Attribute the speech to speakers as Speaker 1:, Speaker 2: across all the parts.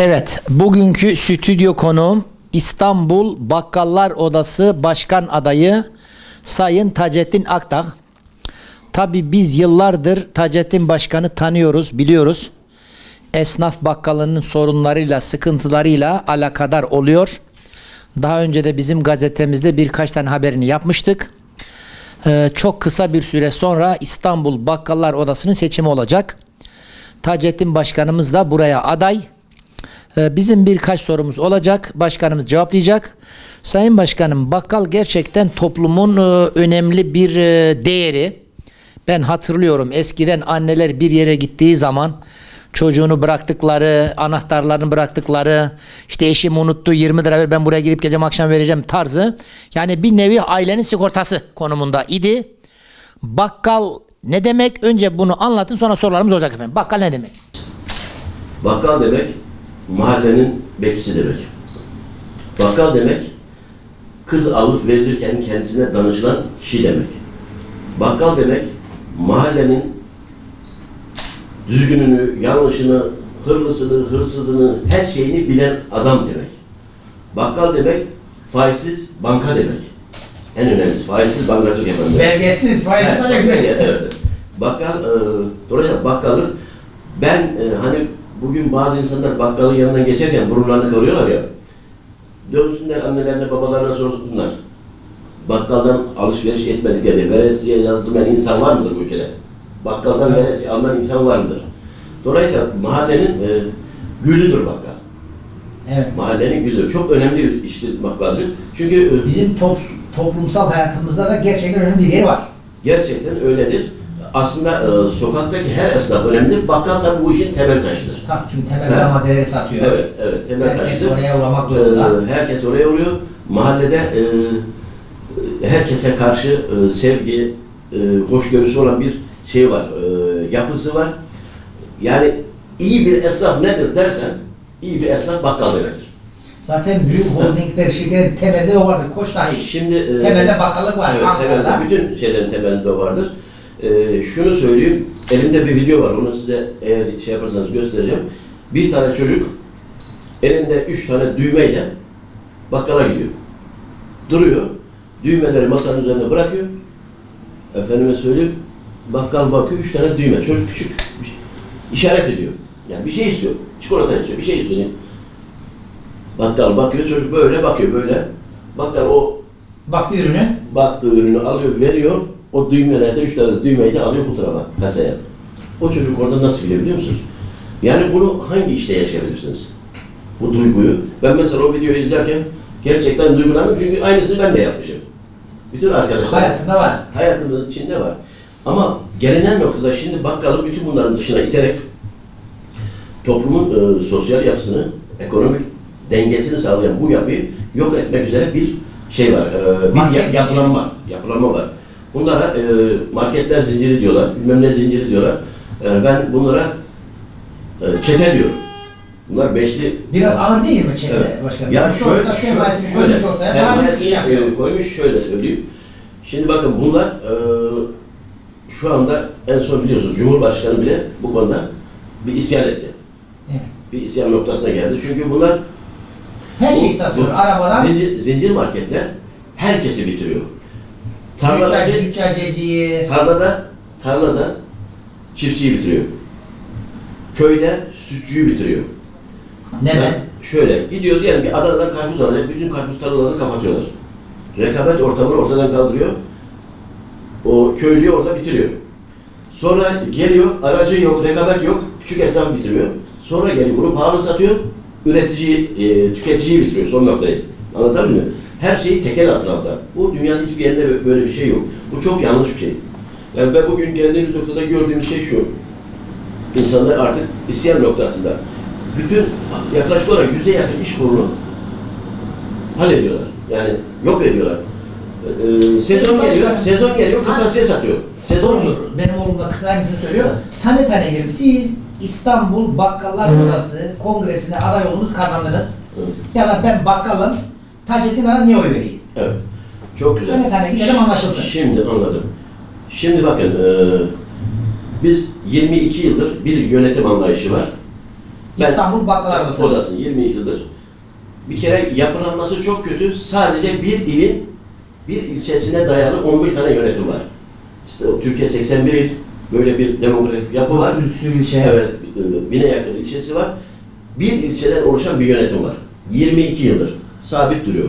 Speaker 1: Evet, bugünkü stüdyo konuğum İstanbul Bakkallar Odası Başkan Adayı Sayın Taceddin Akdağ. Tabi biz yıllardır Taceddin Başkan'ı tanıyoruz, biliyoruz. Esnaf bakkalının sorunlarıyla, sıkıntılarıyla alakadar oluyor. Daha önce de bizim gazetemizde birkaç tane haberini yapmıştık. Ee, çok kısa bir süre sonra İstanbul Bakkallar Odası'nın seçimi olacak. Taceddin Başkanımız da buraya aday. Ee, Bizim birkaç sorumuz olacak. Başkanımız cevaplayacak. Sayın Başkanım, bakkal gerçekten toplumun e, önemli bir e, değeri. Ben hatırlıyorum eskiden anneler bir yere gittiği zaman çocuğunu bıraktıkları, anahtarlarını bıraktıkları, işte eşim unuttu 20 lira ver ben buraya gidip gece akşam vereceğim tarzı. Yani bir nevi ailenin sigortası konumunda idi. Bakkal ne demek? Önce bunu anlatın sonra sorularımız olacak efendim. Bakkal ne demek?
Speaker 2: Bakkal demek mahallenin bekçisi demek. Bakkal demek kız alıp verilirken kendisine danışılan kişi demek. Bakkal demek mahallenin düzgününü, yanlışını, hırlısını, hırsızını, her şeyini bilen adam demek. Bakkal demek faizsiz banka demek. En önemlisi faizsiz bankacılık yapan demek.
Speaker 1: Belgesiz, faizsiz ancak
Speaker 2: evet, evet. Bakkal, e, dolayısıyla bakkalın ben e, hani bugün bazı insanlar bakkalın yanından geçerken burunlarını kıvırıyorlar ya. Dönsünler annelerine babalarına sorsunlar. Bakkaldan alışveriş etmedikleri, veresiye yazdırmayan insan var mıdır bu ülkede? Bakkaldan
Speaker 1: Evet.
Speaker 2: veresiye alınan insan var mıdır? Dolayısıyla mahallenin e, gülüdür bakkal.
Speaker 1: Evet.
Speaker 2: Mahallenin gülü. Çok önemli bir iştir bakkalcılık. Çünkü e,
Speaker 1: Bizim top, toplumsal hayatımızda da gerçekten önemli bir yeri var.
Speaker 2: Gerçekten öyledir. Aslında e, sokaktaki her esnaf önemli. Bakkal tabii bu işin temel taşıdır.
Speaker 1: Tabii çünkü temel
Speaker 2: Evet.
Speaker 1: maddeleri satıyor.
Speaker 2: Evet, evet. Temel
Speaker 1: Herkes
Speaker 2: taşıdır.
Speaker 1: oraya uğramak durumunda.
Speaker 2: E, herkes oraya uğruyor. Mahallede e, herkese karşı e, sevgi, e, hoşgörüsü olan bir şey var, e, yapısı var. Yani iyi bir esnaf nedir dersen, iyi bir esnaf bakkal demektir.
Speaker 1: Zaten büyük holdingler, şirketlerin temelinde o vardır. Koç dahi.
Speaker 2: Şimdi e,
Speaker 1: Temelde bakkallık var
Speaker 2: Evet,
Speaker 1: Ankara'da.
Speaker 2: temelde, bütün şeylerin temelinde o vardır. Ee, şunu söyleyeyim, elimde bir video var, onu size eğer şey yaparsanız göstereceğim. Bir tane çocuk elinde üç tane düğmeyle bakkala gidiyor. Duruyor, düğmeleri masanın üzerine bırakıyor. Efendime söyleyeyim, bakkal bakıyor, üç tane düğme, çocuk küçük işaret ediyor. Yani bir şey istiyor, çikolata istiyor, bir şey istiyor. Bakkal bakıyor, çocuk böyle bakıyor, böyle. Bakkal o
Speaker 1: Baktı ürünü.
Speaker 2: baktığı ürünü alıyor, veriyor. O düğmelerde üç tane düğmeyi de alıyor bu tarafa, kasaya. O çocuk orada nasıl biliyor biliyor musunuz? Yani bunu hangi işte yaşayabilirsiniz? Bu duyguyu. Ben mesela o videoyu izlerken gerçekten duygulandım çünkü aynısını ben de yapmışım. Bütün arkadaşlar
Speaker 1: Hayatında var.
Speaker 2: hayatımızın içinde var. Ama gelinen noktada şimdi bakkalı bütün bunların dışına iterek toplumun e, sosyal yapısını, ekonomik dengesini sağlayan bu yapıyı yok etmek üzere bir şey var. E, bir yapılanma, yapılanma var. Bunlara e, marketler zinciri diyorlar, bilmem ne zinciri diyorlar. E, ben bunlara e, çete diyorum. Bunlar beşli
Speaker 1: Biraz ağır değil mi çete
Speaker 2: Evet.
Speaker 1: başkanım?
Speaker 2: Ya
Speaker 1: Bu
Speaker 2: şöyle,
Speaker 1: sermayesini
Speaker 2: şöyle,
Speaker 1: koymuş ortaya.
Speaker 2: Sermayesini, e, koymuş şöyle söyleyeyim. Şimdi bakın bunlar e, şu anda en son biliyorsunuz Cumhurbaşkanı bile bu konuda bir isyan etti.
Speaker 1: Evet.
Speaker 2: Bir isyan noktasına geldi. Çünkü bunlar
Speaker 1: Her şeyi satıyor.
Speaker 2: bu
Speaker 1: Arabadan
Speaker 2: zincir, zincir marketler herkesi bitiriyor.
Speaker 1: Züccaci,
Speaker 2: Tarladaki,
Speaker 1: züccaciyeciyi.
Speaker 2: tarlada, tarlada çiftçiyi bitiriyor. Köyde sütçüyü bitiriyor.
Speaker 1: Neden?
Speaker 2: Şöyle gidiyor diyelim ki Adana'dan karpuz alacak, bütün karpuz tarlalarını kapatıyorlar. Rekabet ortamını ortadan kaldırıyor. O köylüyü orada bitiriyor. Sonra geliyor, aracı yok, rekabet yok, küçük esnaf bitiriyor. Sonra geliyor bunu pahalı satıyor, üretici, e, tüketiciyi bitiriyor son noktayı. Anlatabildim mi? Her şeyi tekel aldılar. Bu dünyanın hiçbir yerinde böyle bir şey yok. Bu çok yanlış bir şey. Yani ben bugün geldiğimiz noktada gördüğümüz şey şu. İnsanlar artık isyan noktasında. Bütün yaklaşık olarak yüze yakın iş kurulu hallediyorlar. Yani yok ediyorlar. Ee, sezon
Speaker 1: Başka-
Speaker 2: geliyor, sezon geliyor, kırtasiye satıyor. Sezon
Speaker 1: Doğrudur. Benim oğlum da kız aynısını söylüyor. Tane tane gidelim. Siz İstanbul Bakkallar Odası kongresinde aday oldunuz kazandınız. Ya da ben bakkalım. Taceddin Han'a niye oy vereyim?
Speaker 2: Evet. Çok güzel.
Speaker 1: Tane tane gidelim anlaşılsın.
Speaker 2: Şimdi anladım. Şimdi bakın, e, biz 22 yıldır bir yönetim anlayışı var. Ben-
Speaker 1: İstanbul Bakkallar Odası.
Speaker 2: Odası 20 yıldır. Bir kere yapılanması çok kötü. Sadece bir ilin bir ilçesine dayalı 11 tane yönetim var. İşte o Türkiye 81 il böyle bir demografik yapı var.
Speaker 1: Üsküdar ilçe.
Speaker 2: Evet, bine yakın ilçesi var. Bir ilçeden oluşan bir yönetim var. 22 yıldır sabit duruyor.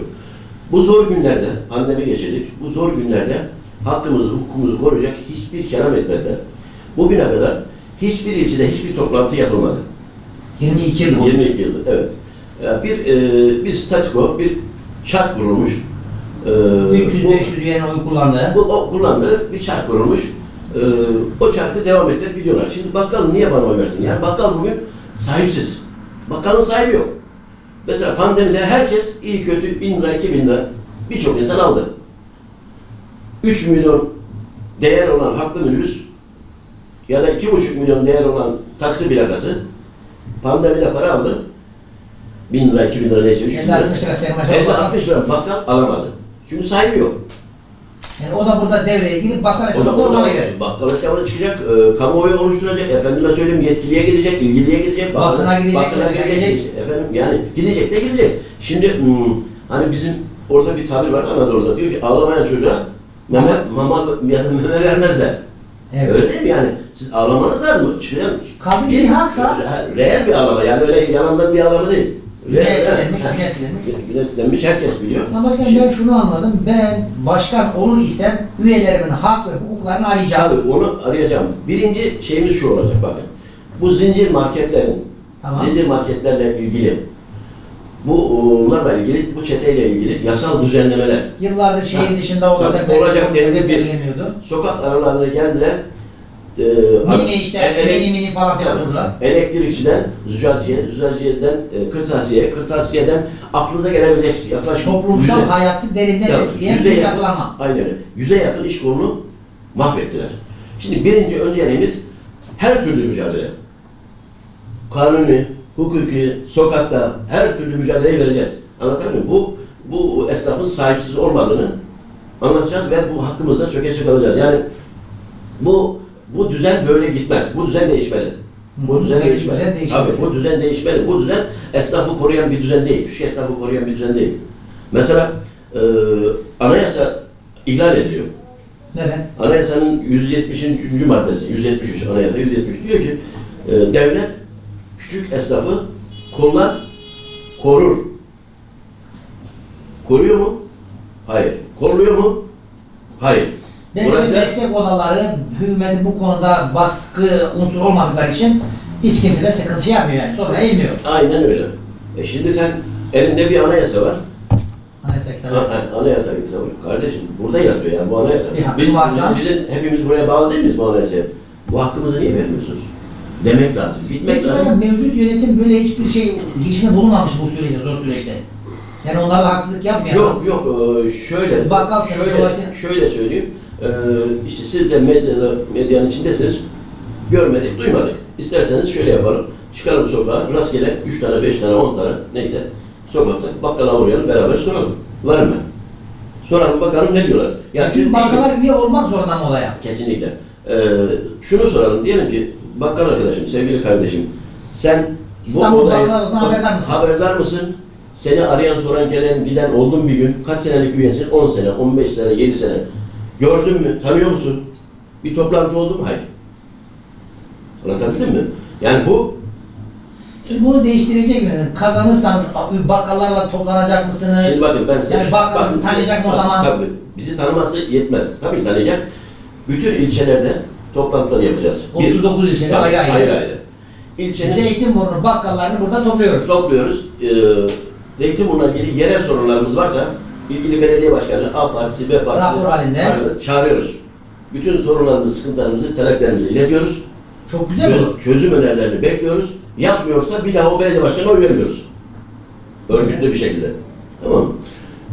Speaker 2: Bu zor günlerde, pandemi geçirdik, bu zor günlerde hakkımızı, hukukumuzu koruyacak hiçbir kelam etmediler. Bugüne kadar hiçbir ilçede hiçbir toplantı yapılmadı.
Speaker 1: 22 yıl oldu.
Speaker 2: 22 yıldır, evet. Ee, Bir, e, bir statiko, bir çark kurulmuş. Bu-
Speaker 1: 300-500 üyenin oy kullandığı.
Speaker 2: bu o kullandığı bir çark kurulmuş. Ee, o çarkı devam ettirip gidiyorlar. Şimdi bakkal niye bana oy verdin? Yani bakkal bugün sahipsiz. Bakkalın sahibi yok. Mesela pandemide herkes iyi kötü 1000 lira, 2000 lira birçok insan aldı. 3 milyon değer olan haklı minibüs ya da 2,5 milyon değer olan taksi plakası pandemide para aldı. 1000 lira, 2000 lira neyse 3 bin lira.
Speaker 1: 50-60 lira sermaye
Speaker 2: 50
Speaker 1: bakkal.
Speaker 2: 60 lira bakkal alamadı. Çünkü sahibi yok.
Speaker 1: Yani o da burada devreye girip bakkal hesabı korumaya gelir.
Speaker 2: bakkal hesabına çıkacak, e, kamuoyu oluşturacak, efendime söyleyeyim yetkiliye gidecek, ilgiliye gidecek,
Speaker 1: Basına gidecek,
Speaker 2: basına
Speaker 1: sadaka gidecek.
Speaker 2: Efendim yani gidecek de gidecek. Şimdi hmm, hani bizim orada bir tabir var Anadolu'da diyor ki ağlamayan çocuğa meme, mama ya da meme vermezler.
Speaker 1: Evet.
Speaker 2: Öyle değil mi yani? Siz ağlamanız lazım. Çıkan,
Speaker 1: Kadın ilhansa
Speaker 2: Reel bir ağlama yani öyle yanından bir ağlama değil.
Speaker 1: Biletlenmiş,
Speaker 2: Ha,
Speaker 1: biletlenmiş.
Speaker 2: Biletlenmiş herkes biliyor.
Speaker 1: Ama başkanım ben şunu anladım. Ben başkan olur isem üyelerimin hak ve hukuklarını arayacağım.
Speaker 2: Tabii onu arayacağım. Birinci şeyimiz şu olacak bakın. Bu zincir marketlerin,
Speaker 1: Tamam.
Speaker 2: zincir marketlerle ilgili, bu onlarla ilgili, bu çeteyle ilgili yasal düzenlemeler.
Speaker 1: Yıllardır şehir
Speaker 2: Ha.
Speaker 1: dışında olacak.
Speaker 2: Tabii, olacak denildi bir. Sokak aralarına geldiler. E,
Speaker 1: Mini işte,
Speaker 2: ele-
Speaker 1: mini mini falan filan kurdular.
Speaker 2: Elektrikçiden züccaciye, züccaciyeden e, kırtasiye, kırtasiyeden aklınıza gelebilecek yaklaşık
Speaker 1: Toplumsal
Speaker 2: yüze-
Speaker 1: hayatı derinden
Speaker 2: Ya,
Speaker 1: etkileyen bir yapılanma.
Speaker 2: Aynen öyle. Yüze yakın iş kolunu mahvettiler. Şimdi birinci önceliğimiz her türlü mücadele. Kanuni, hukuki, sokakta her türlü mücadeleyi vereceğiz. Anlatabiliyor muyum? Bu, bu esnafın sahipsiz olmadığını anlatacağız ve bu hakkımızda söke alacağız. Yani bu bu düzen böyle gitmez. Bu düzen değişmeli. Bu düzen değişmeli.
Speaker 1: düzen değişmeli.
Speaker 2: Tabii bu düzen değişmeli. Bu düzen esnafı koruyan bir düzen değil. Küçük esnafı koruyan bir düzen değil. Mesela e, anayasa ihlal ediliyor.
Speaker 1: Neden?
Speaker 2: Anayasanın 173. maddesi, 173 anayasa 173 diyor ki e, devlet küçük esnafı kollar korur. Koruyor mu? Hayır. Kolluyor mu? Hayır.
Speaker 1: Belki de meslek odaları hükümetin bu konuda baskı unsur olmadıkları için hiç kimse de sıkıntı yapmıyor yani. Sonra eğilmiyor.
Speaker 2: Aynen öyle. E şimdi sen elinde bir anayasa var.
Speaker 1: Anayasa kitabı.
Speaker 2: Ha, anayasa tabii. Kardeşim burada yazıyor yani bu anayasa.
Speaker 1: Bir hakkın
Speaker 2: Biz,
Speaker 1: varsa-
Speaker 2: bizim, bizim hepimiz buraya bağlı değil miyiz bu anayasaya? Bu hakkımızı niye vermiyorsunuz? Demek lazım. Gitmek
Speaker 1: Peki
Speaker 2: lazım.
Speaker 1: mevcut yönetim böyle hiçbir şey girişinde bulunmamış bu süreçte, zor süreçte. Yani onlara haksızlık yapmıyor.
Speaker 2: Yok yok ee, şöyle
Speaker 1: Siz bakkalsınız,
Speaker 2: şöyle şöyle söyleyeyim. Ee, işte siz de medyada, medyanın içindesiniz. Görmedik, duymadık. İsterseniz şöyle yapalım. Çıkalım sokağa, rastgele 3 tane, 5 tane, 10 tane neyse. Sokakta bakkala uğrayalım, beraber soralım. Varım ben. Soralım bakalım ne diyorlar. Yani
Speaker 1: Şimdi
Speaker 2: siz-
Speaker 1: bankalar üye olmak zorunda mı olaya?
Speaker 2: Kesinlikle. Ee, şunu soralım. Diyelim ki bakkal arkadaşım, sevgili kardeşim. Sen
Speaker 1: İstanbul
Speaker 2: olayı-
Speaker 1: bakkallarından haberdar mısın?
Speaker 2: Haberdar mısın? Seni arayan, soran, gelen, giden oldun bir gün. Kaç senelik üyesin? 10 sene, 15 sene, 7 sene. Gördün mü? Tanıyor musun? Bir toplantı oldu mu? Hayır. Anlatabildim mi? Yani bu
Speaker 1: Siz bunu değiştirecek misiniz? Kazanırsanız bakkallarla toplanacak mısınız?
Speaker 2: Şimdi bakın ben size...
Speaker 1: Yani bakkal
Speaker 2: bakın
Speaker 1: sizi
Speaker 2: size-
Speaker 1: tanıyacak mı o zaman?
Speaker 2: Tabii. Bizi tanıması yetmez. Tabii tanıyacak. Bütün ilçelerde toplantılar yapacağız. Bir-
Speaker 1: 39 ilçede
Speaker 2: Tabii,
Speaker 1: ayrı ayrı.
Speaker 2: ayrı ayrı. İlçenin
Speaker 1: Zeytinburnu bakkallarını burada topluyoruz.
Speaker 2: topluyoruz. Ee, Zeytinburnu'na ilgili yerel sorunlarımız varsa ilgili belediye başkanı, A partisi, B partisi
Speaker 1: Rapor halinde.
Speaker 2: arada çağırıyoruz. Bütün sorunlarımızı, sıkıntılarımızı, taleplerimizi iletiyoruz.
Speaker 1: Çok güzel bu.
Speaker 2: Çö- çözüm önerilerini bekliyoruz. Yapmıyorsa bir daha o belediye başkanına oy vermiyoruz. Örgütlü bir şekilde. Tamam mı?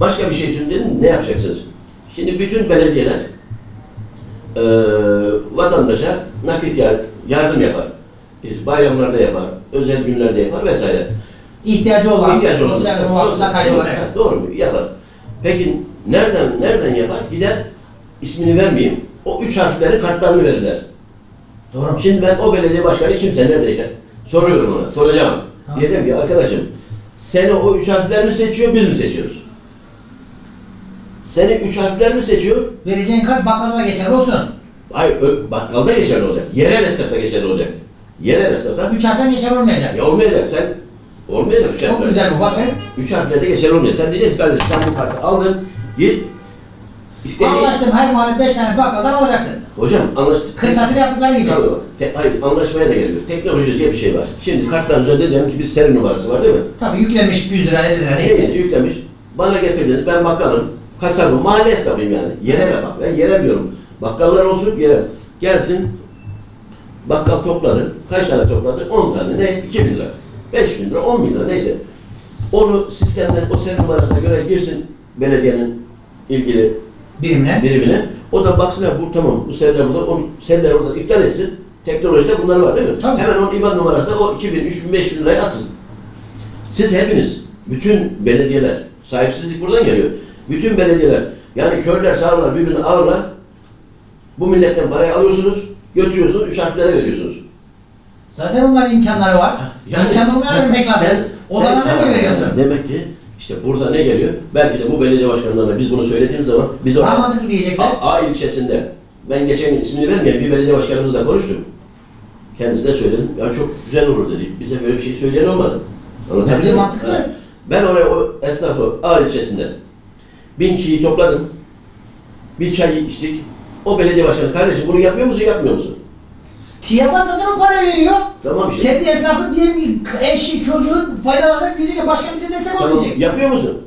Speaker 2: Başka bir şey söyledim, ne yapacaksınız? Şimdi bütün belediyeler eee vatandaşa nakit yar- yardım yapar. Biz bayramlarda yapar, özel günlerde yapar vesaire.
Speaker 1: İhtiyacı olan,
Speaker 2: İhtiyacı olan-
Speaker 1: sosyal muhafızda kaydı olan.
Speaker 2: Doğru mu? Yapar. Peki nereden nereden yapar? Gider ismini vermeyeyim. O üç harflerin kartlarını verirler.
Speaker 1: Doğru?
Speaker 2: Şimdi ben o belediye başkanı kimse neredeyse Soruyorum ona, soracağım.
Speaker 1: Ha.
Speaker 2: Diyeceğim ki arkadaşım, seni o üç harfler mi seçiyor, biz mi seçiyoruz? Seni üç harfler mi seçiyor?
Speaker 1: Vereceğin kart bakkala geçer olsun.
Speaker 2: Ö- bakkalda geçerli olacak. Yerel esnafta geçerli olacak. Yerel esnafta
Speaker 1: Üç harften geçer olmayacak.
Speaker 2: ya olmayacak sen olmayacak üç
Speaker 1: Çok
Speaker 2: harfler.
Speaker 1: güzel bu bakın.
Speaker 2: Üç harflerde geçerli olmayacak. Sen diyeceksin kardeşim sen bu kartı aldın, git istediğin...
Speaker 1: Anlaştım her mahalle beş tane bakkaldan alacaksın.
Speaker 2: Hocam anlaştık.
Speaker 1: Kırtasiye yaptıkları gibi.
Speaker 2: Tabii bak, te- hayır anlaşmaya da gerek yok. Teknoloji diye bir şey var. Şimdi kartların üzerinde diyelim ki bir seri numarası var değil mi?
Speaker 1: Tabii yüklemiş 100 lira 50 lira
Speaker 2: Neyse
Speaker 1: neyse.
Speaker 2: yüklemiş. Bana getirdiniz. Ben bakkalım. Kasabım. Mahalle esnafıyım yani. Yerel bak. Ben yerel diyorum. Bakkallar olsun yerel. Gelsin. Bakkal topladı. Kaç tane topladı? 10 tane. Ne? 2 bin lira. 5 bin lira. 10 bin lira. Neyse. Onu sistemden o seri numarasına göre girsin belediyenin ilgili
Speaker 1: Birimle.
Speaker 2: birimine. O da baksın ya bu tamam bu seriler burada, onu seriler orada iptal etsin. Teknolojide bunlar var değil mi?
Speaker 1: Tabii.
Speaker 2: Hemen onun IBAN numarasına o 2000, 3000, 5000 lirayı atsın. Siz hepiniz, bütün belediyeler, sahipsizlik buradan geliyor. Bütün belediyeler, yani körler, sağırlar birbirini alırlar. Bu milletten parayı alıyorsunuz, götürüyorsunuz, üç harflere veriyorsunuz.
Speaker 1: Zaten onların imkanları var.
Speaker 2: Yani-
Speaker 1: İmkanı olmayan vermek lazım.
Speaker 2: Sen-
Speaker 1: Odanına
Speaker 2: sen-
Speaker 1: ne veriyorsun?
Speaker 2: Demek ki işte burada ne geliyor? Belki de bu belediye başkanlarına biz bunu söylediğimiz zaman biz orada
Speaker 1: mantıklı diyecekler.
Speaker 2: A, A ilçesinde ben geçen gün ismini vermeyen bir belediye başkanımızla konuştum. Kendisine söyledim. Ya çok güzel olur dedi. Bize böyle bir şey söyleyen olmadı.
Speaker 1: Bence mantıklı.
Speaker 2: Ha. Ben oraya o esnafı A ilçesinde bin kişiyi topladım. Bir çay içtik. O belediye başkanı kardeşim bunu yapıyor musun yapmıyor musun?
Speaker 1: Yapan zaten o parayı veriyor.
Speaker 2: Tamam işte.
Speaker 1: Kendi esnafı diyelim ki eşi, çocuğu faydalanacak diyecek ki başka bize destek
Speaker 2: Tamam.
Speaker 1: olmayacak.
Speaker 2: Yapıyor musun?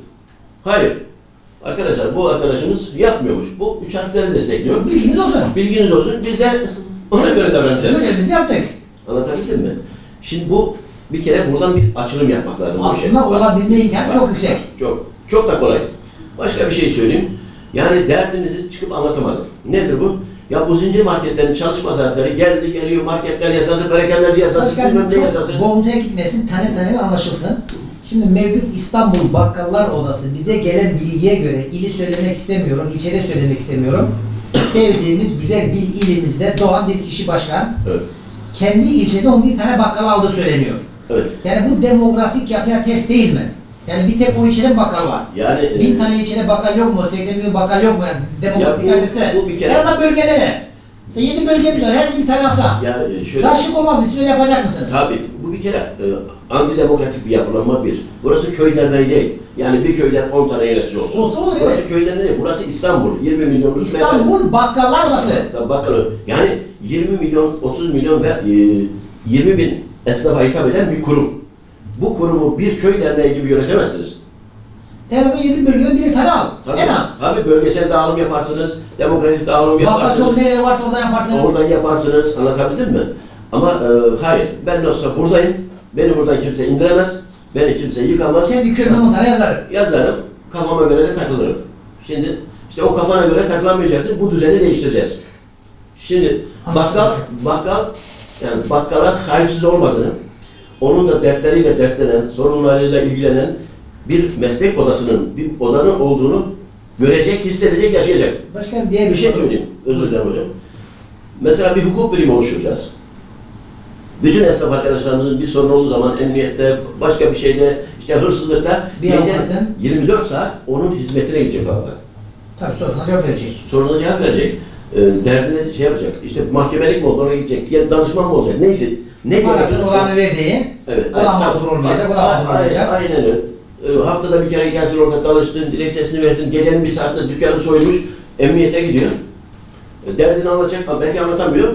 Speaker 2: Hayır. Arkadaşlar bu arkadaşımız yapmıyormuş. Bu üç harfleri destekliyor.
Speaker 1: Bilginiz olsun.
Speaker 2: Bilginiz olsun. Biz de ona göre davranacağız.
Speaker 1: Görevimizi yaptık.
Speaker 2: Anlatabildim mi? Şimdi bu bir kere buradan bir açılım yapmak lazım. bu işe.
Speaker 1: Aslında
Speaker 2: Bak,
Speaker 1: olabilme imkanı çok yüksek.
Speaker 2: Çok, çok da kolay. Başka bir şey söyleyeyim. Yani derdinizi çıkıp anlatamadım. Nedir bu? Ya bu zincir marketlerin çalışma saatleri geldi geliyor marketler yasası, perakendeci yasası,
Speaker 1: Başkanım
Speaker 2: ne yasası.
Speaker 1: çok boğuntuya gitmesin, tane tane anlaşılsın. Şimdi mevcut İstanbul Bakkallar Odası bize gelen bilgiye göre ili söylemek istemiyorum, ilçede söylemek istemiyorum. Sevdiğimiz güzel bir ilimizde doğan bir kişi başkan
Speaker 2: Evet.
Speaker 1: kendi ilçede 11 tane bakkal aldığı söyleniyor.
Speaker 2: evet.
Speaker 1: Yani bu demografik yapıya test değil mi? Yani bir tek o ilçede bakkal var.
Speaker 2: Yani
Speaker 1: Bin
Speaker 2: e,
Speaker 1: tane ilçede bakkal yok mu? 80 milyon bakkal yok mu? Yani demografik
Speaker 2: Ya bu-
Speaker 1: adrese.
Speaker 2: bu bir kere-
Speaker 1: En azından bölgelere. Mesela 7 bölge biliyor. Her bir tane alsa.
Speaker 2: ya e, şöyle
Speaker 1: Daha şık olmaz mı? Siz öyle yapacak mısınız?
Speaker 2: Tabii bu bir kere e, antidemokratik bir yapılanma bir. Burası köy derneği değil. Yani bir köyden 10 tane yönetici olsun.
Speaker 1: Olsa olur,
Speaker 2: Burası
Speaker 1: evet.
Speaker 2: köy derneği değil. Burası İstanbul. 20 milyonluk
Speaker 1: İstanbul Bakkallar Odası.
Speaker 2: Tabii bakalım. Yani 20 milyon, 30 milyon ve e, 20 bin esnafa hitap eden bir kurum. Bu kurumu bir köy derneği gibi yönetemezsiniz.
Speaker 1: En azından 7 bölgeden bir tane al. En az.
Speaker 2: Tabii bölgesel dağılım yaparsınız, demokratik dağılım yaparsınız.
Speaker 1: çok nereye varsa oradan yaparsın.
Speaker 2: Oradan yaparsınız, anlatabildim mi? Ama e, hayır, ben nasılsa buradayım, beni buradan kimse indiremez, beni kimse yıkamaz.
Speaker 1: Kendi 10 tane yazarım.
Speaker 2: Yazarım, kafama göre de takılırım. Şimdi işte o kafana göre takılamayacaksın, bu düzeni değiştireceğiz. Şimdi bakkal, bakkal, yani bakkala sahipsiz olmadığını, onun da dertleriyle dertlenen, sorunlarıyla ilgilenen bir meslek odasının, bir odanın olduğunu görecek, hissedecek, yaşayacak.
Speaker 1: Başkanım diğer
Speaker 2: Bir şey söyleyeyim, özür dilerim hocam. Mesela bir hukuk birimi oluşturacağız. Bütün esnaf arkadaşlarımızın bir sorun olduğu zaman emniyette, başka bir şeyde, işte hırsızlıkta
Speaker 1: Bir
Speaker 2: gece
Speaker 1: avukatın-
Speaker 2: 24 saat onun hizmetine gidecek avukat.
Speaker 1: Tabii soruna cevap verecek.
Speaker 2: Soruna cevap verecek. E, derdine şey yapacak. İşte mahkemelik mi oldu, oraya gidecek, ya danışman mı olacak, neyse. Ne
Speaker 1: Parasını olanı verdiği.
Speaker 2: Evet.
Speaker 1: O da mağdur olmayacak, o da mağdur
Speaker 2: Aynen-
Speaker 1: olmayacak.
Speaker 2: Aynen öyle. E, haftada bir kere gelsin orada çalışsın, dilekçesini versin, gecenin bir saatte dükkanı soymuş, emniyete gidiyor. E, derdini anlatacak ama belki anlatamıyor.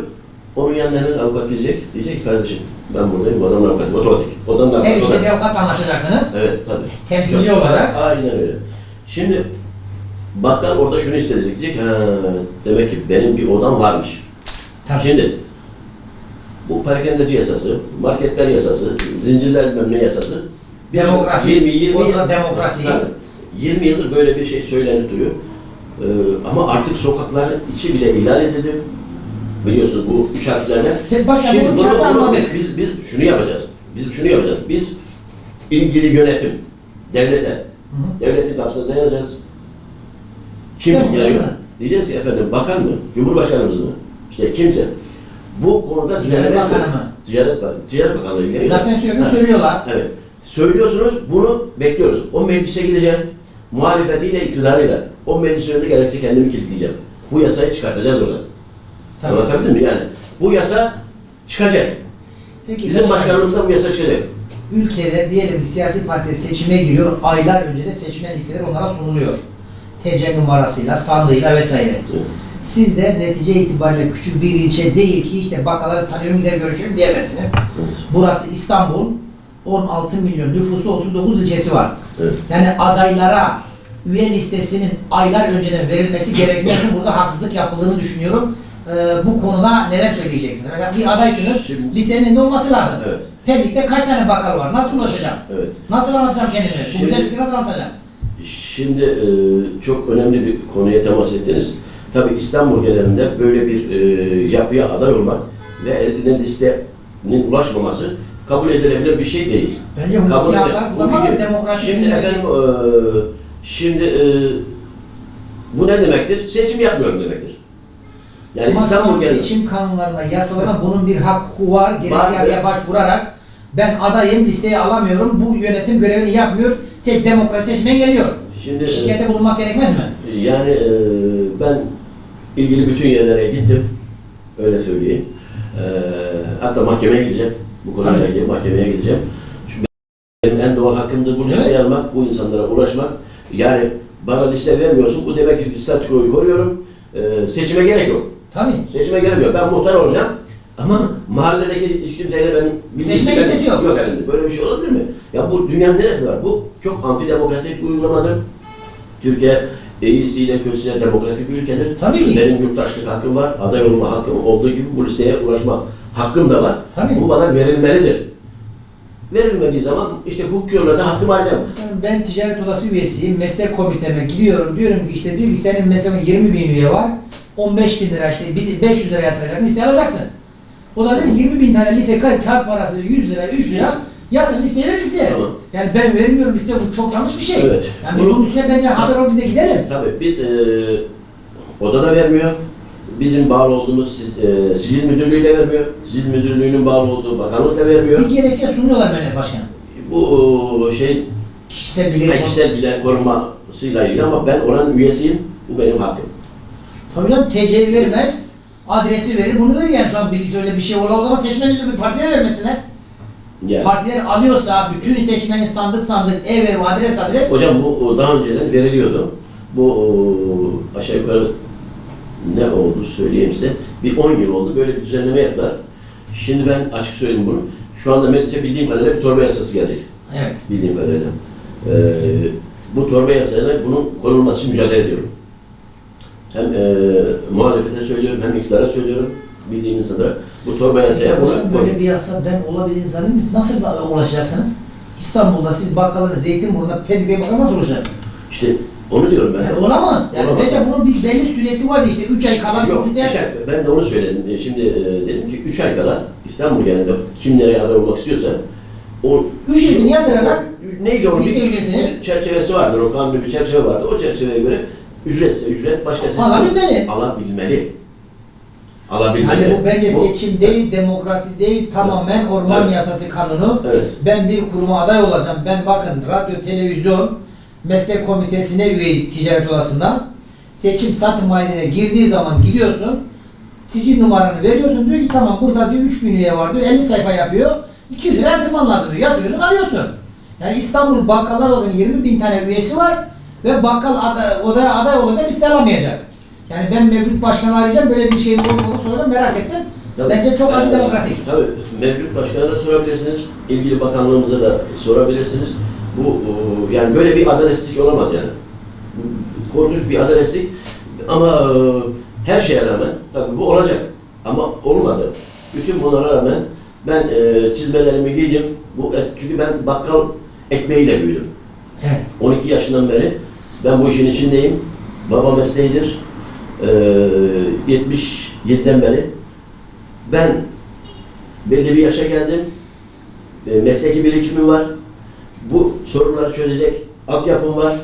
Speaker 2: Onun yanına hemen avukat gidecek. Diyecek ki kardeşim ben buradayım, bu adamın avukatı, otomatik. O adamın
Speaker 1: Her
Speaker 2: avukatı.
Speaker 1: işte bir avukatla anlaşacaksınız.
Speaker 2: Evet tabii.
Speaker 1: Temsilci
Speaker 2: Yok,
Speaker 1: olacak.
Speaker 2: Aynen öyle. Şimdi bakkal orada şunu hissedecek. Diyecek ha demek ki benim bir odam varmış.
Speaker 1: Tabii.
Speaker 2: Şimdi bu perakendeci yasası, marketler yasası, zincirler bilmem ne yasası.
Speaker 1: Demografi,
Speaker 2: 20, 20
Speaker 1: orada
Speaker 2: yıl-
Speaker 1: demokrasi.
Speaker 2: Tabii. 20 yıldır böyle bir şey söylenip duruyor. Ee, ama artık sokakların içi bile ihlal edildi. Biliyorsunuz bu üç harflerle. Şimdi
Speaker 1: bunu
Speaker 2: bunu-. Biz, biz şunu yapacağız. Biz şunu yapacağız. Biz ilgili yönetim, devlete,
Speaker 1: Hı hı.
Speaker 2: devletin kapısına dayanacağız. Kim
Speaker 1: Tamam,
Speaker 2: geliyor?
Speaker 1: tamam.
Speaker 2: Diyeceğiz ki efendim bakan mı? Cumhurbaşkanımız mı? İşte kimse. Bu konuda düzenleme
Speaker 1: bakanı?
Speaker 2: Ticaret, Ticaret Bakanlığı.
Speaker 1: Zaten sürekli
Speaker 2: Ha.
Speaker 1: söylüyorlar.
Speaker 2: Evet. Söylüyorsunuz, bunu bekliyoruz. O meclise gideceğim, muhalefetiyle, iktidarıyla. O meclisin önünde gerekirse kendimi kilitleyeceğim. Bu yasayı çıkartacağız oradan.
Speaker 1: Tabii.
Speaker 2: Anlatabildim mi yani? Bu yasa çıkacak.
Speaker 1: Peki,
Speaker 2: Bizim
Speaker 1: başkanım,
Speaker 2: başkanımızda bu yasa çıkacak.
Speaker 1: ülkede diyelim siyasi parti seçime giriyor. Aylar önce de seçmen listeleri onlara sunuluyor. TC numarasıyla, sandığıyla vesaire. Siz de netice itibariyle küçük bir ilçe değil ki işte bakaları tanıyorum gider görüşürüm diyemezsiniz. Burası İstanbul. 16 milyon nüfusu 39 ilçesi var.
Speaker 2: Evet.
Speaker 1: Yani adaylara üye listesinin aylar önceden verilmesi gerekmez mi? Burada haksızlık yapıldığını düşünüyorum. Ee, bu konuda neler söyleyeceksiniz? Mesela bir adaysınız,
Speaker 2: Şimdi-
Speaker 1: listenin elinde olması lazım.
Speaker 2: Evet.
Speaker 1: Pendik'te kaç tane bakal var? Nasıl ulaşacağım?
Speaker 2: Evet.
Speaker 1: Nasıl anlatacağım kendimi? Bu güzel fikri nasıl anlatacağım?
Speaker 2: Şimdi e, çok önemli bir konuya temas ettiniz. Tabii İstanbul genelinde böyle bir e, yapıya aday olmak ve eline listenin ulaşmaması kabul edilebilir bir şey değil.
Speaker 1: Bence
Speaker 2: Kabul
Speaker 1: demokrasi
Speaker 2: Şimdi efendim e, şimdi e, bu ne demektir? Seçim yapmıyorum demektir. Yani
Speaker 1: Ama
Speaker 2: İstanbul genelinde
Speaker 1: seçim kanunlarında, yasalarında bunun bir hakkı var. Gerekli yargıya başvurarak ben adayım, listeyi alamıyorum, bu yönetim görevini yapmıyor, se demokrasi seçime geliyor.
Speaker 2: şimdi e,
Speaker 1: Şikayete bulunmak gerekmez mi?
Speaker 2: Yani e, ben ilgili bütün yerlere gittim. Öyle söyleyeyim. E, hatta mahkemeye gideceğim. Bu konuyla ilgili mahkemeye gideceğim. Çünkü benim en doğal hakkımdır bu
Speaker 1: Evet.
Speaker 2: almak, bu insanlara ulaşmak. Yani bana liste vermiyorsun, bu demek ki statükoyu koruyorum. E, seçime gerek yok.
Speaker 1: Tabii.
Speaker 2: Seçime gerek yok. Ben muhtar olacağım. Ama mahalledeki hiç kimseyle benim bir
Speaker 1: Seçme
Speaker 2: liste-
Speaker 1: listesi yok.
Speaker 2: Yok elimde. Böyle bir şey olabilir mi? Ya bu dünyanın neresi var? Bu çok antidemokratik bir uygulamadır. Türkiye iyisiyle kötüsüyle demokratik bir ülkedir.
Speaker 1: Tabii ki.
Speaker 2: Benim yurttaşlık hakkım var. Aday olma hakkım olduğu gibi bu listeye ulaşma hakkım da var.
Speaker 1: Tabii.
Speaker 2: Bu bana verilmelidir. Verilmediği zaman işte hukuk yollarında hakkımı arayacağım.
Speaker 1: Ben ticaret odası üyesiyim, meslek komiteme gidiyorum, diyorum ki işte diyor ki senin mesela 20 bin üye var, 15 bin lira işte bir- 500 lira yatıracaksın, liste alacaksın. O da dedi 20 bin tane liste ka- kağıt parası 100 lira, 3 lira yatır listeye ver listeye.
Speaker 2: Tamam.
Speaker 1: Yani ben vermiyorum liste bu çok yanlış bir şey.
Speaker 2: Evet.
Speaker 1: Yani biz
Speaker 2: Bunu-
Speaker 1: bunun üstüne bence haber ol biz de gidelim.
Speaker 2: Tabii biz e, oda da vermiyor. Bizim bağlı olduğumuz si- e, sicil müdürlüğü de vermiyor. Sicil müdürlüğünün bağlı olduğu bakanlık da vermiyor.
Speaker 1: Bir gerekçe sunuyorlar böyle başkanım.
Speaker 2: Bu e, şey
Speaker 1: Kişisel bilgi.
Speaker 2: kişisel bilgiler korumasıyla ilgili ama ben oranın üyesiyim. Bu benim hakkım.
Speaker 1: Tabii canım TC'yi vermez, adresi verir, bunu verir yani şu an bilgisi öyle bir şey olur. O zaman seçmenin bir partiye vermesinler.
Speaker 2: Yani.
Speaker 1: Partiler alıyorsa bütün seçmenin sandık sandık, ev ev, adres adres
Speaker 2: Hocam bu daha önceden veriliyordu. Bu o, aşağı yukarı ne oldu söyleyeyim size. Bir 10 yıl oldu böyle bir düzenleme yaptılar. Şimdi ben açık söyleyeyim bunu. Şu anda meclise bildiğim kadarıyla bir torba yasası gelecek.
Speaker 1: Evet.
Speaker 2: bildiğim kadarıyla. Ee, bu torba yasayla bunun konulması için mücadele ediyorum. Hem e, muhalefete söylüyorum hem iktidara söylüyorum bildiğiniz kadar. Bu torba yasaya
Speaker 1: Hocam
Speaker 2: buna
Speaker 1: böyle bir yasa ben olabildiğini zannediyorum. Nasıl ulaşacaksınız? İstanbul'da siz bakkalınız Zeytinburnu'nda Pendik'e bakar nasıl ulaşacaksınız?
Speaker 2: işte onu diyorum ben.
Speaker 1: Yani olamaz. Yani
Speaker 2: Olamaz.
Speaker 1: bence bunun bir belli süresi var işte 3 ay kala
Speaker 2: Yok,
Speaker 1: biz de
Speaker 2: işte ben de onu söyledim. E, Şimdi e, dedim ki 3 ay kala İstanbul genelinde kim nereye aday olmak istiyorsa o
Speaker 1: Ücretini yatırarak
Speaker 2: neydi o
Speaker 1: liste
Speaker 2: bir
Speaker 1: ücretini
Speaker 2: çerçevesi vardır. O kanunda bir çerçeve vardı. O çerçeveye göre ücretse ücret başkası
Speaker 1: Alabilmeli.
Speaker 2: Alabilmeli. Alabilmeli.
Speaker 1: yani bu bence seçim değil, demokrasi değil, tamamen orman
Speaker 2: Evet.
Speaker 1: yasası kanunu.
Speaker 2: Evet.
Speaker 1: Ben bir kuruma aday olacağım. Ben bakın radyo, televizyon, meslek komitesine üye ticaret odasında. Seçim satım haline girdiği zaman gidiyorsun. Sicil numaranı veriyorsun. Diyor ki tamam burada diyor 3000 üye var diyor. 50 sayfa yapıyor. 200 lira yatırman lazım diyor. Yatırıyorsun alıyorsun. Yani İstanbul bakkallar olsun 20 bin tane üyesi var. Ve bakkal aday, odaya aday olacak liste alamayacak. Yani ben mevcut başkanı arayacağım. Böyle bir şeyin olduğunu soracağım merak ettim.
Speaker 2: Tabii.
Speaker 1: Bence çok
Speaker 2: Ee,
Speaker 1: antidemokratik.
Speaker 2: Tabii. Mevcut başkana da sorabilirsiniz. ilgili bakanlığımıza da sorabilirsiniz. Bu yani böyle bir adaletsizlik olamaz yani. Korkunç bir adaletsizlik. Ama e, her şeye rağmen tabii bu olacak. Ama olmadı. Bütün bunlara rağmen ben e, çizmelerimi giydim. Bu çünkü ben bakkal ekmeğiyle büyüdüm.
Speaker 1: Evet.
Speaker 2: 12 yaşından beri ben bu işin içindeyim. Baba mesleğidir. Ee, 77'den beri. Ben belli bir yaşa geldim. Ee, mesleki birikimim var. Bu sorunları çözecek altyapım var.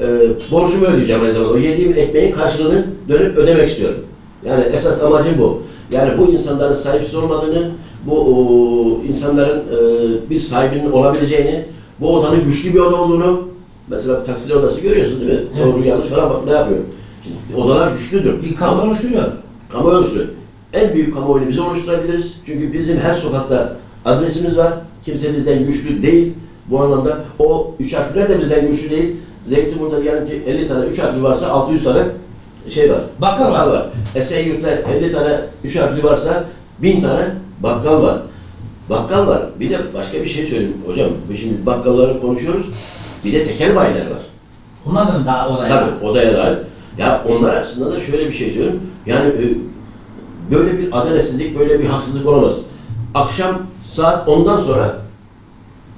Speaker 2: Ee, borcumu ödeyeceğim aynı zamanda. O yediğim ekmeğin karşılığını dönüp ödemek istiyorum. Yani esas amacım bu. Yani bu insanların sahipsiz olmadığını, bu o, insanların e, bir sahibinin olabileceğini, bu odanın güçlü bir oda olduğunu, mesela bir taksiler odası görüyorsun değil mi?
Speaker 1: Evet.
Speaker 2: Doğru yanlış falan bak ne yapıyor. Odalar güçlüdür.
Speaker 1: Bir kamu oluşturuyor.
Speaker 2: Kamuoyu oluşturuyor. En büyük kamuoyunu biz oluşturabiliriz. Çünkü bizim her sokakta adresimiz var. Kimse bizden güçlü değil. Bu anlamda o üç harfler de bizden güçlü değil. Zeytinburnu'da diyelim ki 50 tane üç harfli varsa 600 tane şey var.
Speaker 1: Bakkal var.
Speaker 2: var. Esenyurt'ta 50 tane üç harfli varsa 1000 tane bakkal var. Bakkal var. Bir de başka bir şey söyleyeyim hocam. Şimdi bakkalları konuşuyoruz. Bir de tekel bayiler var.
Speaker 1: Bunlar da daha olay.
Speaker 2: Tabii odaya dair. Ya onlar aslında da şöyle bir şey söyleyeyim. Yani e, böyle bir adaletsizlik, böyle bir haksızlık olamaz. Akşam saat 10'dan sonra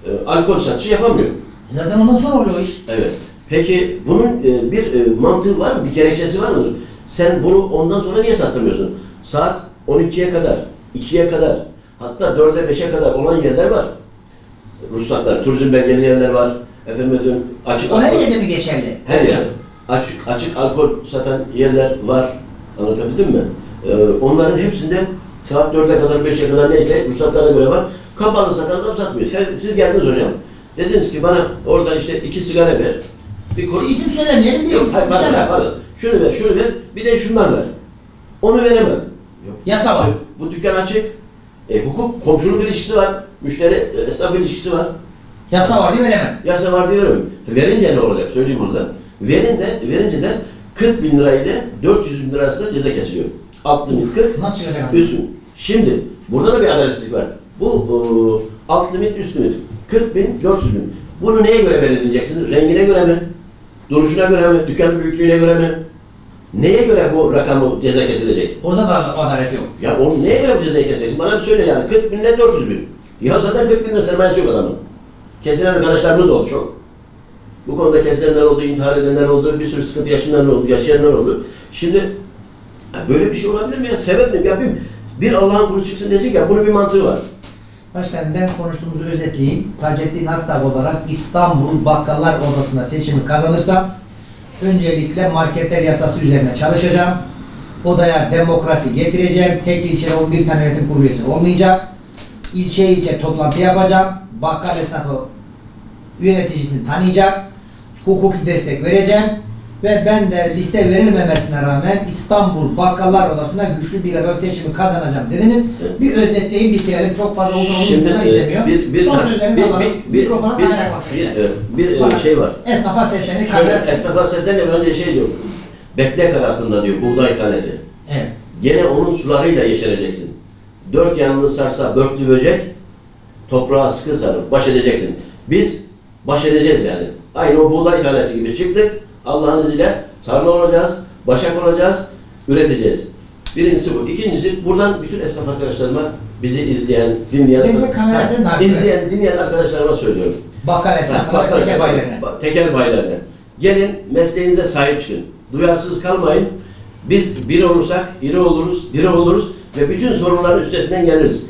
Speaker 2: e, alkol satışı yapamıyor.
Speaker 1: Zaten ondan sonra oluyor iş.
Speaker 2: Evet. Peki bunun e, bir e, mantığı var mı? Bir gerekçesi var mıdır? Sen bunu ondan sonra niye sattırmıyorsun? Saat 12'ye kadar, 2'ye kadar, hatta 4'e 5'e kadar olan yerler var. Ruhsatlar, turizm belgeli yerler var. Efendim açık
Speaker 1: O her yerde mi geçerli?
Speaker 2: her yer. Açık, açık alkol satan yerler var. Anlatabildim mi? Ee, onların hepsinde saat 4'e kadar, 5'e kadar neyse ruhsatlarına göre var. Kapalı satan adam satmıyor. Sen, siz geldiniz hocam. Dediniz ki bana oradan işte iki sigara ver. Bir kuru...
Speaker 1: Siz isim söylemeyelim değil.
Speaker 2: Yok, hayır,
Speaker 1: Bir şey
Speaker 2: pardon. Şunu ver, şunu ver. Bir de şunlar ver. Onu veremem. Yok.
Speaker 1: Yasa var.
Speaker 2: Bu dükkan açık. E, hukuk, komşuluk ilişkisi var. Müşteri, e, esnaf ilişkisi var.
Speaker 1: Yasa var diye veremem.
Speaker 2: Yasa var diyorum. Verince ne olacak? Söyleyeyim burada. Verince, verince de 40 bin lirayla 400 bin lira arasında ceza kesiliyor. Alt limit 40,
Speaker 1: Nasıl çıkacak?
Speaker 2: üst limit. Şimdi burada da bir adaletsizlik var. Bu e, alt limit, üst limit. 40 bin, 400 bin. Bunu neye göre belirleyeceksiniz? Rengine göre mi? Duruşuna göre mi? Dükkanın büyüklüğüne göre mi? Neye göre bu rakamı ceza kesilecek?
Speaker 1: Orada da adalet yok.
Speaker 2: Ya onu neye göre bu cezayı keseceksin? Bana bir söyle yani. 40 bin ne 400 bin? Ya zaten 40 bin de sermayesi yok adamın. Kesilen arkadaşlarımız da oldu çok. Bu konuda kesilenler oldu, intihar edenler oldu, bir sürü sıkıntı yaşayanlar oldu, yaşayanlar oldu. Şimdi böyle bir şey olabilir mi ya? Sebep ne? Ya bir, bir Allah'ın kulu çıksın desin ya bunun bir mantığı var.
Speaker 1: Başkanım ben konuştuğumuzu özetleyeyim. Taceddin Aktak olarak İstanbul Bakkallar Odası'na seçimi kazanırsam öncelikle marketler yasası üzerine çalışacağım. Odaya demokrasi getireceğim. Tek ilçede 11 tane yönetim kurulu üyesi olmayacak. İlçe ilçe toplantı yapacağım. Bakkal esnafı yöneticisini tanıyacak. Hukuki destek vereceğim. Ve ben de liste verilmemesine rağmen İstanbul Bakkallar Odası'na güçlü bir aday seçimi kazanacağım dediniz. Bir özetleyin bitirelim. Çok fazla uzun
Speaker 2: e,
Speaker 1: izlemiyor.
Speaker 2: bir, bir,
Speaker 1: Son
Speaker 2: bir,
Speaker 1: sözlerinizi alalım.
Speaker 2: bir, bir,
Speaker 1: Mikrofona
Speaker 2: bir,
Speaker 1: kamera
Speaker 2: bir,
Speaker 1: konuşuyor.
Speaker 2: e, bir, e,
Speaker 1: Bana.
Speaker 2: şey var.
Speaker 1: Esnafa seslenir kamera seslenir.
Speaker 2: esnafa seslenip önce şey diyor. Bekle kanatında diyor buğday tanesi.
Speaker 1: Evet.
Speaker 2: Gene onun sularıyla yeşereceksin. Dört yanını sarsa börklü böcek, toprağa sıkı sarıp baş edeceksin. Biz baş edeceğiz yani. Aynı o buğday tanesi gibi çıktık. Allah'ın izniyle tarla olacağız, başak olacağız, üreteceğiz. Birincisi bu. İkincisi buradan bütün esnaf arkadaşlarıma bizi izleyen, dinleyen,
Speaker 1: Bence kamera senin hakkın.
Speaker 2: izleyen, dinleyen arkadaşlarıma söylüyorum.
Speaker 1: Bakkal esnafına ve tekel bayilerine.
Speaker 2: Bak, Tekel bayilerine. Gelin mesleğinize sahip çıkın. Duyarsız kalmayın. Biz bir olursak iri oluruz, diri oluruz ve bütün sorunların üstesinden geliriz.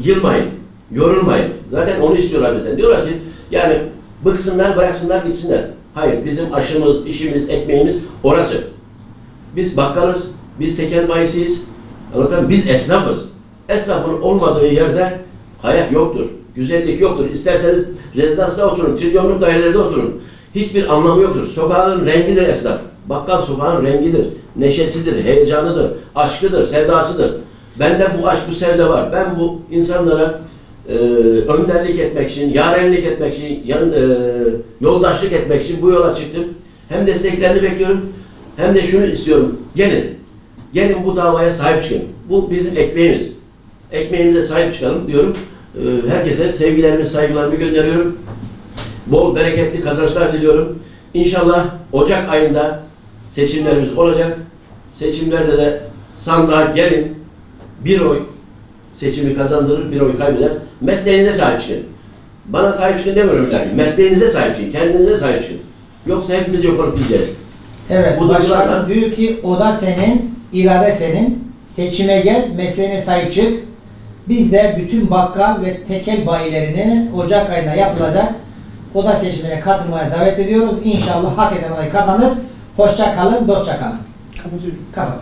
Speaker 2: Yılmayın, yorulmayın. Zaten onu istiyorlar bizden. Diyorlar ki yani bıksınlar, bıraksınlar, gitsinler. Hayır, bizim aşımız, işimiz, ekmeğimiz orası. Biz bakkalız, biz tekel bayisiyiz. Anladın mı? Biz esnafız. Esnafın olmadığı yerde hayat yoktur. Güzellik yoktur. İsterseniz rezidansta oturun, trilyonluk dairelerde oturun. Hiçbir anlamı yoktur. Sokağın rengidir esnaf. Bakkal sokağın rengidir. Neşesidir, heyecanıdır, aşkıdır, sevdasıdır. Bende bu aşk, bu sevda var. Ben bu insanlara e, önderlik etmek için, yarenlik etmek için, yan, e, yoldaşlık etmek için bu yola çıktım. Hem desteklerini bekliyorum, hem de şunu istiyorum. Gelin, gelin bu davaya sahip çıkın. Bu bizim ekmeğimiz. Ekmeğimize sahip çıkalım diyorum. E, herkese sevgilerimi, saygılarımı gönderiyorum. Bol bereketli kazançlar diliyorum. İnşallah Ocak ayında seçimlerimiz olacak. Seçimlerde de sandığa gelin. Bir oy seçimi kazandırır, bir oy kaybeder. Mesleğinize sahip çıkın. Bana sahip çıkın demiyorum lakin. Mesleğinize sahip çıkın, kendinize sahip çıkın. Yoksa hepimiz yok olup gideceğiz.
Speaker 1: Evet,
Speaker 2: Bu
Speaker 1: başkanım diyor ki oda senin, irade senin. Seçime gel, mesleğine sahip çık. Biz de bütün bakkal ve tekel bayilerini Ocak ayında yapılacak oda seçimine katılmaya davet ediyoruz. İnşallah hak eden aday kazanır. Hoşça kalın, dostça kalın. Kapat.